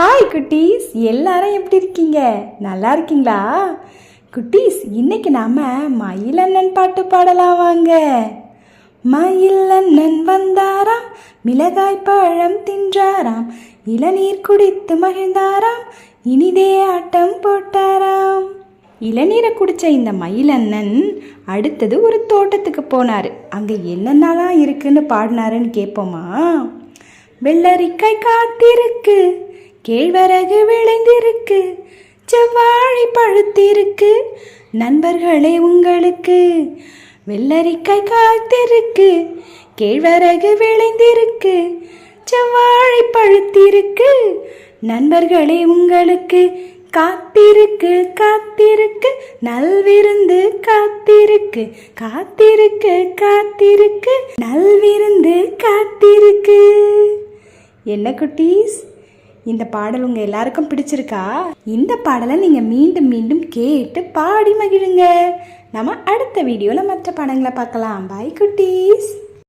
Hi குட்டீஸ். எல்லாரும் எப்படி இருக்கீங்க? நல்லா இருக்கீங்களா? குட்டீஸ் இன்னைக்கு நாம மயிலண்ணன் பாட்டு பாடலாம் வாங்க. மயிலண்ணன் வந்தாராம் மிளகாய் பழம் தின்றாராம் இளநீர் குடித்து மகிழ்ந்தாராம் இனிதே ஆட்டம் போட்டாராம். இளநீரை குடித்த இந்த மயிலண்ணன் அடுத்தது ஒரு தோட்டத்துக்கு போனார். அங்கே என்னென்னலாம் இருக்குன்னு பாடினாருன்னு கேட்போமா வெள்ளரிக்காய் காத்திருக்கு. கேழ்வரகு விளைந்திருக்கு செவ்வாழை பழுத்திருக்கு நண்பர்களே உங்களுக்கு வெள்ளரிக்காய் காத்திருக்கு கேழ்வரகு விளைந்திருக்கு செவ்வாழை பழுத்திருக்கு நண்பர்களே உங்களுக்கு காத்திருக்கு காத்திருக்கு நல்விருந்து காத்திருக்கு காத்திருக்கு காத்திருக்கு நல்விருந்து காத்திருக்கு. என்ன குட்டீஸ்? இந்த பாடல் உங்கள் எல்லாருக்கும் பிடிச்சிருக்கா? இந்த பாடலை நீங்கள் மீண்டும் மீண்டும் கேட்டு பாடி மகிழுங்க. நம்ம அடுத்த வீடியோவில் மற்ற படங்களை பார்க்கலாம். பாய் குட்டீஸ்.